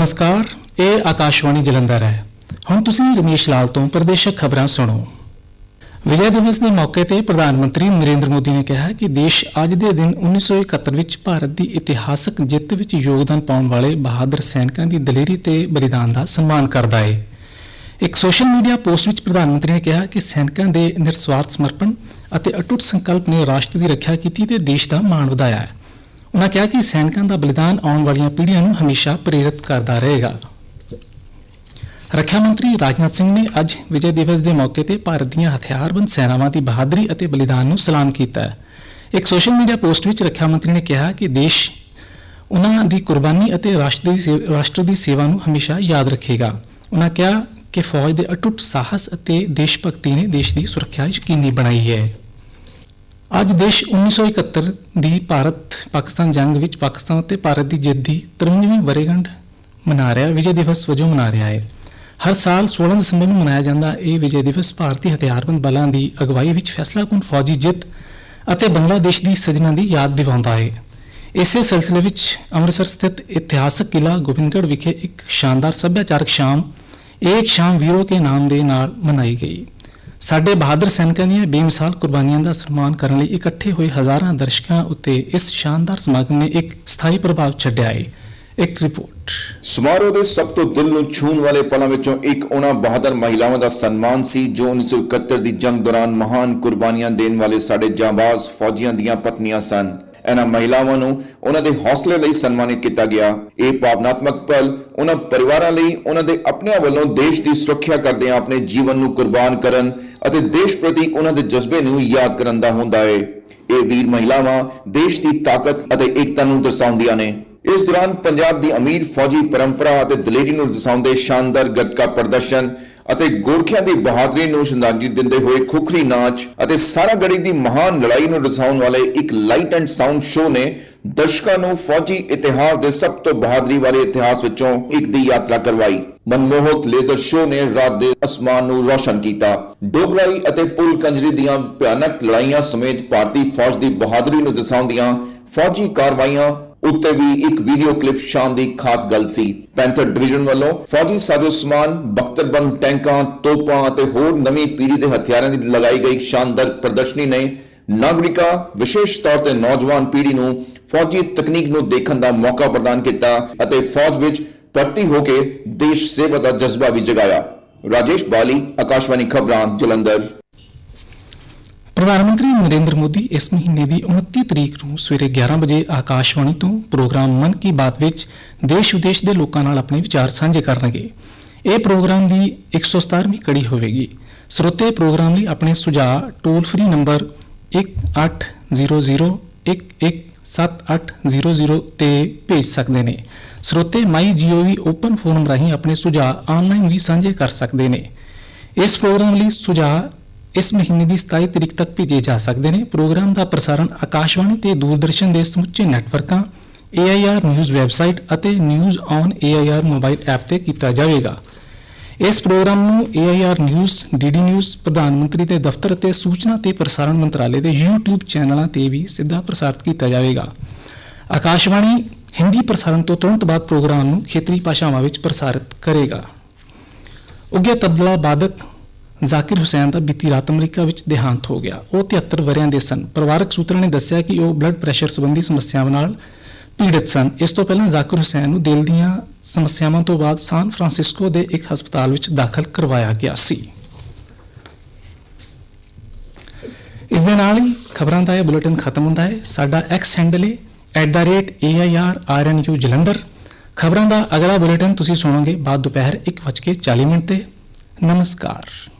ਨਮਸਕਾਰ, ਇਹ ਆਕਾਸ਼ਵਾਣੀ ਜਲੰਧਰ ਹੈ। ਹੁਣ ਤੁਸੀਂ ਰਮੇਸ਼ ਲਾਲ ਤੋਂ ਪ੍ਰਦੇਸ਼ਕ ਖਬਰਾਂ ਸੁਣੋ। ਵਿਜੈ ਦਿਵਸ ਦੇ ਮੌਕੇ ਤੇ ਪ੍ਰਧਾਨ ਮੰਤਰੀ ਨਰਿੰਦਰ ਮੋਦੀ ਨੇ ਕਿਹਾ ਕਿ ਦੇਸ਼ ਅੱਜ ਦੇ ਦਿਨ 1971 ਵਿੱਚ ਭਾਰਤ ਦੀ ਇਤਿਹਾਸਕ ਜਿੱਤ ਵਿੱਚ ਯੋਗਦਾਨ ਪਾਉਣ ਵਾਲੇ ਬਹਾਦਰ ਸੈਨਿਕਾਂ ਦੀ ਦਲੇਰੀ ਤੇ ਬਲੀਦਾਨ ਦਾ ਸਨਮਾਨ ਕਰਦਾ ਹੈ। ਇੱਕ ਸੋਸ਼ਲ ਮੀਡੀਆ ਪੋਸਟ ਵਿੱਚ ਪ੍ਰਧਾਨ ਮੰਤਰੀ ਨੇ ਕਿਹਾ ਕਿ ਸੈਨਿਕਾਂ ਦੇ ਨਿਰਸਵਾਰਥ ਸਮਰਪਣ ਅਤੇ ਅਟੁੱਟ ਸੰਕਲਪ ਨੇ ਰਾਸ਼ਟਰ ਦੀ ਰੱਖਿਆ ਕੀਤੀ ਤੇ ਦੇਸ਼ ਦਾ ਮਾਣ ਵਧਾਇਆ ਹੈ। ਉਨ੍ਹਾਂ ਕਿਹਾ ਕਿ ਸੈਨਿਕਾਂ ਦਾ ਬਲੀਦਾਨ ਆਉਣ ਵਾਲੀਆਂ ਪੀੜ੍ਹੀਆਂ ਨੂੰ ਹਮੇਸ਼ਾ ਪ੍ਰੇਰਿਤ ਕਰਦਾ ਰਹੇਗਾ। ਰੱਖਿਆ ਮੰਤਰੀ ਰਾਜਨਾਥ ਸਿੰਘ ਨੇ ਅੱਜ ਵਿਜੇ ਦਿਵਸ ਦੇ ਮੌਕੇ ਤੇ ਭਾਰਤ ਦੀਆਂ ਹਥਿਆਰਬੰਦ ਸੈਨਾਵਾਂ ਦੀ ਬਹਾਦਰੀ ਅਤੇ ਬਲੀਦਾਨ ਨੂੰ ਸਲਾਮ ਕੀਤਾ ਹੈ। ਇੱਕ ਸੋਸ਼ਲ ਮੀਡੀਆ ਪੋਸਟ ਵਿੱਚ ਰੱਖਿਆ ਮੰਤਰੀ ਨੇ ਕਿਹਾ ਕਿ ਦੇਸ਼ ਉਨ੍ਹਾਂ ਦੀ ਕੁਰਬਾਨੀ ਅਤੇ ਰਾਸ਼ਟਰ ਦੀ ਸੇ- ਰਾਸ਼ਟਰ ਦੀ ਸੇਵਾ ਨੂੰ ਹਮੇਸ਼ਾ ਯਾਦ ਰੱਖੇਗਾ। ਉਨ੍ਹਾਂ ਕਿਹਾ ਕਿ ਫੌਜ ਦੇ ਅਟੁੱਟ ਸਾਹਸ ਅਤੇ ਦੇਸ਼ ਭਗਤੀ ਨੇ ਦੇਸ਼ ਦੀ ਸੁਰੱਖਿਆ ਯਕੀਨੀ ਬਣਾਈ ਹੈ। ਅੱਜ ਦੇਸ਼ 1971 ਦੀ ਭਾਰਤ ਪਾਕਿਸਤਾਨ ਜੰਗ ਵਿੱਚ ਪਾਕਿਸਤਾਨ ਅਤੇ ਭਾਰਤ ਦੀ ਜਿੱਤ ਦੀ 53ਵੀਂ ਵਰ੍ਹੇਗੰਢ ਮਨਾ ਰਿਹਾ, ਵਿਜੇ ਦਿਵਸ ਵਜੋਂ ਮਨਾ ਰਿਹਾ ਹੈ। ਹਰ ਸਾਲ 16 ਦਸੰਬਰ ਨੂੰ ਮਨਾਇਆ ਜਾਂਦਾ ਇਹ ਵਿਜੇ ਦਿਵਸ ਭਾਰਤੀ ਹਥਿਆਰਬੰਦ ਬਲਾਂ ਦੀ ਅਗਵਾਈ ਵਿੱਚ ਫੈਸਲਾਕੁਨ ਫੌਜੀ ਜਿੱਤ ਅਤੇ ਬੰਗਲਾਦੇਸ਼ ਦੀ ਸਿਰਜਣਾ ਦੀ ਯਾਦ ਦਿਵਾਉਂਦਾ ਹੈ। ਇਸੇ ਸਿਲਸਿਲੇ ਵਿੱਚ ਅੰਮ੍ਰਿਤਸਰ ਸਥਿਤ ਇਤਿਹਾਸਕ ਕਿਲਾ ਗੋਬਿੰਦਗੜ੍ਹ ਵਿਖੇ ਇੱਕ ਸ਼ਾਨਦਾਰ ਸੱਭਿਆਚਾਰਕ ਸ਼ਾਮ ਏਕ ਸ਼ਾਮ ਵੀਰੋ ਕੇ ਨਾਮ ਦੇ ਨਾਲ ਮਨਾਈ ਗਈ। ਸਾਡੇ ਬਹਾਦਰ ਸੈਨਿਕਾਂ ਦੀਆਂ ਬੇਮਿਸਾਲ ਕੁਰਬਾਨੀਆਂ ਦਾ ਸਨਮਾਨ ਕਰਨ ਲਈ ਇਕੱਠੇ ਹੋਏ ਹਜ਼ਾਰਾਂ ਦਰਸ਼ਕਾਂ ਉੱਤੇ ਇਸ ਸ਼ਾਨਦਾਰ ਸਮਾਗਮ ਨੇ ਇੱਕ ਸਥਾਈ ਪ੍ਰਭਾਵ ਛੱਡਿਆ ਹੈ। ਇੱਕ ਰਿਪੋਰਟ। ਸਮਾਰੋਹ ਦੇ ਸਭ ਤੋਂ ਦਿਲ ਨੂੰ ਛੂਹਣ ਵਾਲੇ ਪਲਾਂ ਵਿੱਚੋਂ ਇੱਕ ਉਹਨਾਂ ਬਹਾਦਰ ਮਹਿਲਾਵਾਂ ਦਾ ਸਨਮਾਨ ਸੀ, ਜੋ 1971 ਦੀ ਜੰਗ ਦੌਰਾਨ ਮਹਾਨ ਕੁਰਬਾਨੀਆਂ ਦੇਣ ਵਾਲੇ ਸਾਡੇ ਜਾਂਬਾਜ਼ ਫੌਜੀਆਂ ਦੀਆਂ ਪਤਨੀਆਂ ਸਨ। ਇਹਨਾਂ ਮਹਿਲਾਵਾਂ ਨੂੰ ਉਹਨਾਂ ਦੇ ਹੌਸਲੇ ਲਈ ਸਨਮਾਨਿਤ ਕੀਤਾ ਗਿਆ। ਇਹ ਭਾਵਨਾਤਮਕ ਪਲ ਉਹਨਾਂ ਪਰਿਵਾਰਾਂ ਲਈ, ਉਹਨਾਂ ਦੇ ਆਪਣਿਆਂ ਵੱਲੋਂ ਦੇਸ਼ ਦੀ ਸੁਰੱਖਿਆ ਕਰਦਿਆਂ ਆਪਣੇ ਜੀਵਨ ਨੂੰ ਕੁਰਬਾਨ ਕਰਨ ਅਤੇ ਦੇਸ਼ ਪ੍ਰਤੀ ਉਹਨਾਂ ਦੇ ਜਜ਼ਬੇ ਨੂੰ ਯਾਦ ਕਰਨ ਦਾ ਹੁੰਦਾ ਹੈ ਇਹ ਵੀਰ ਮਹਿਲਾਵਾਂ ਦੇਸ਼ ਦੀ ਤਾਕਤ ਅਤੇ ਏਕਤਾ ਨੂੰ ਦਰਸਾਉਂਦੀਆਂ ਨੇ। ਇਸ ਦੌਰਾਨ ਪੰਜਾਬ ਦੀ ਅਮੀਰ ਫੌਜੀ ਪਰੰਪਰਾ ਅਤੇ ਦਲੇਰੀ ਨੂੰ ਦਰਸਾਉਂਦੇ ਸ਼ਾਨਦਾਰ ਗੱਤਕਾ ਪ੍ਰਦਰਸ਼ਨ ਅਤੇ ਗੋਰਖਿਆਂ ਦੀ ਬਹਾਦਰੀ ਨੂੰ ਸ਼ਰਧਾਂਜਲੀ ਦਿੰਦੇ ਹੋਏ ਖੁਖਰੀ ਨਾਚ ਅਤੇ ਸਾਰਾਗੜੀ ਦੀ ਮਹਾਨ ਲੜਾਈ ਨੂੰ ਦਰਸਾਉਣ ਵਾਲੇ ਇੱਕ ਲਾਈਟ ਐਂਡ ਸਾਊਂਡ ਸ਼ੋਅ ਨੇ ਦਰਸ਼ਕਾਂ ਨੂੰ ਫੌਜੀ ਇਤਿਹਾਸ ਦੇ ਸਭ ਤੋਂ ਬਹਾਦਰੀ ਵਾਲੇ ਇਤਿਹਾਸ ਵਿੱਚੋਂ ਇੱਕ ਦੀ ਯਾਤਰਾ ਕਰਵਾਈ। ਮਨਮੋਹਕ ਲੇਜ਼ਰ ਸ਼ੋਅ ਨੇ ਰਾਤ ਦੇ ਅਸਮਾਨ ਨੂੰ ਰੋਸ਼ਨ ਕੀਤਾ। ਡੋਗਰਾਈ ਅਤੇ ਪੁਲ ਕੰਜਰੀ ਦੀਆਂ ਭਿਆਨਕ ਲੜਾਈਆਂ ਸਮੇਤ ਭਾਰਤੀ ਫੌਜ ਦੀ ਬਹਾਦਰੀ ਨੂੰ ਦਰਸਾਉਂਦੀਆਂ ਫੌਜੀ ਕਾਰਵਾਈਆਂ ਉੱਤੇ ਵੀ ਇੱਕ ਵੀਡੀਓ ਕਲਿੱਪ ਸ਼ਾਮ ਦੀ ਖਾਸ ਗੱਲ ਸੀ। ਪੈਂਥਰ ਡਿਵੀਜ਼ਨ ਵੱਲੋਂ ਫੌਜੀ ਸਾਜ਼ੋ ਸਮਾਨ, ਬਖਤਰਬੰਦ ਟੈਂਕਾਂ, ਤੋਪਾਂ ਅਤੇ ਹੋਰ ਨਵੀਂ ਪੀੜ੍ਹੀ ਦੇ ਹਥਿਆਰਾਂ ਦੀ ਲਗਾਈ ਗਈ ਸ਼ਾਨਦਾਰ ਪ੍ਰਦਰਸ਼ਨੀ ਨੇ ਨਾਗਰਿਕਾਂ, ਵਿਸ਼ੇਸ਼ ਤੌਰ ਤੇ ਨੌਜਵਾਨ ਪੀੜ੍ਹੀ ਨੂੰ ਫੌਜੀ ਤਕਨੀਕ ਨੂੰ ਦੇਖਣ ਦਾ ਮੌਕਾ ਪ੍ਰਦਾਨ ਕੀਤਾ ਅਤੇ ਫੌਜ ਵਿੱਚ ਭਰਤੀ ਹੋ ਕੇ ਦੇਸ਼ ਸੇਵਾ ਦਾ ਜਜ਼ਬਾ ਵੀ ਜਗਾਇਆ। ਰਾਜੇਸ਼ ਬਾਲੀ, ਆਕਾਸ਼ਵਾਣੀ ਖਬਰਾਂ, ਜਲੰਧਰ। ਪ੍ਰਧਾਨ ਮੰਤਰੀ ਨਰਿੰਦਰ ਮੋਦੀ ਇਸ ਮਹੀਨੇ ਦੀ 29 ਤਰੀਕ ਨੂੰ ਸਵੇਰੇ 11 ਵਜੇ ਆਕਾਸ਼ਵਾਣੀ ਤੋਂ ਪ੍ਰੋਗਰਾਮ ਮਨ ਕੀ ਬਾਤ ਵਿੱਚ ਦੇਸ਼ ਵਿਦੇਸ਼ ਦੇ ਲੋਕਾਂ ਨਾਲ ਆਪਣੇ ਵਿਚਾਰ ਸਾਂਝੇ ਕਰਨਗੇ। ਇਹ ਪ੍ਰੋਗਰਾਮ ਦੀ 117ਵੀਂ ਕੜੀ ਹੋਵੇਗੀ। ਸਰੋਤੇ ਪ੍ਰੋਗਰਾਮ ਲਈ ਆਪਣੇ ਸੁਝਾਅ ਟੋਲ ਫ੍ਰੀ ਨੰਬਰ 1800117800 ਤੇ ਭੇਜ ਸਕਦੇ ਨੇ। ਸਰੋਤੇ ਮਾਈ ਜੀਓਵੀ ਓਪਨ ਫੋਰਮ ਰਾਹੀਂ ਆਪਣੇ ਸੁਝਾਅ ਆਨਲਾਈਨ ਵੀ ਸਾਂਝੇ ਕਰ ਸਕਦੇ ਨੇ। ਇਸ ਪ੍ਰੋਗਰਾਮ ਲਈ ਸੁਝਾਅ ਇਸ ਮਹੀਨੇ ਦੀ 27 ਤਰੀਕ ਤੱਕ ਭੇਜੇ ਜਾ ਸਕਦੇ ਨੇ। ਪ੍ਰੋਗਰਾਮ ਦਾ ਪ੍ਰਸਾਰਣ ਆਕਾਸ਼ਵਾਣੀ ਤੇ ਦੂਰਦਰਸ਼ਨ ਦੇ ਸਮੁੱਚੇ ਨੈਟਵਰਕਾਂ AIR ਨਿਊਜ਼ ਵੈਬਸਾਈਟ ਅਤੇ news on AIR mobile app ਤੇ ਕੀਤਾ ਜਾਵੇਗਾ। ਇਸ ਪ੍ਰੋਗਰਾਮ ਨੂੰ AIR ਨਿਊਜ਼ DD ਨਿਊਜ਼, ਪ੍ਰਧਾਨ ਮੰਤਰੀ ਦੇ ਦਫ਼ਤਰ ਅਤੇ ਸੂਚਨਾ ਤੇ ਪ੍ਰਸਾਰਣ ਮੰਤਰਾਲੇ ਦੇ YouTube ਚੈਨਲਾਂ ਤੇ ਵੀ ਸਿੱਧਾ ਪ੍ਰਸਾਰਿਤ ਕੀਤਾ ਜਾਵੇਗਾ। ਆਕਾਸ਼ਵਾਣੀ ਹਿੰਦੀ ਪ੍ਰਸਾਰਣ ਤੋਂ ਤੁਰੰਤ ਬਾਅਦ ਪ੍ਰੋਗਰਾਮ ਨੂੰ ਖੇਤਰੀ ਭਾਸ਼ਾਵਾਂ ਵਿੱਚ ਪ੍ਰਸਾਰਿਤ ਕਰੇਗਾ। ਉੱਘੇ ਤਬਲਾ ਬਾਦਕ ਜ਼ਾਕਿਰ ਹੁਸੈਨ ਦਾ ਬੀਤੀ ਰਾਤ ਅਮਰੀਕਾ ਵਿੱਚ ਦੇਹਾਂਤ ਹੋ ਗਿਆ। ਉਹ 73 ਵਰਿਆਂ ਦੇ ਸਨ। ਪਰਿਵਾਰਕ ਸੂਤਰਾਂ ਨੇ ਦੱਸਿਆ ਕਿ ਉਹ ਬਲੱਡ ਪ੍ਰੈਸ਼ਰ ਸੰਬੰਧੀ ਸਮੱਸਿਆਵਾਂ ਨਾਲ ਪੀੜਤ ਸਨ। ਇਸ ਤੋਂ ਪਹਿਲਾਂ ਜ਼ਾਕਿਰ ਹੁਸੈਨ ਨੂੰ ਦਿਲ ਦੀਆਂ ਸਮੱਸਿਆਵਾਂ ਤੋਂ ਬਾਅਦ ਸਾਨ ਫਰਾਂਸਿਸਕੋ ਦੇ ਇੱਕ ਹਸਪਤਾਲ ਵਿੱਚ ਦਾਖਲ ਕਰਵਾਇਆ ਗਿਆ ਸੀ। ਇਸ ਦੇ ਨਾਲ ਹੀ ਖਬਰਾਂ ਦਾ ਇਹ ਬੁਲੇਟਿਨ ਖਤਮ ਹੁੰਦਾ ਹੈ। ਸਾਡਾ ਐਕਸ ਹੈਂਡਲ ਹੈ @airrnu ਜਲੰਧਰ। ਖਬਰਾਂ ਦਾ ਅਗਲਾ ਬੁਲੇਟਿਨ ਤੁਸੀਂ ਸੁਣੋਗੇ ਬਾਅਦ ਦੁਪਹਿਰ 1:40 ਮਿੰਟ ਤੇ। ਨਮਸਕਾਰ।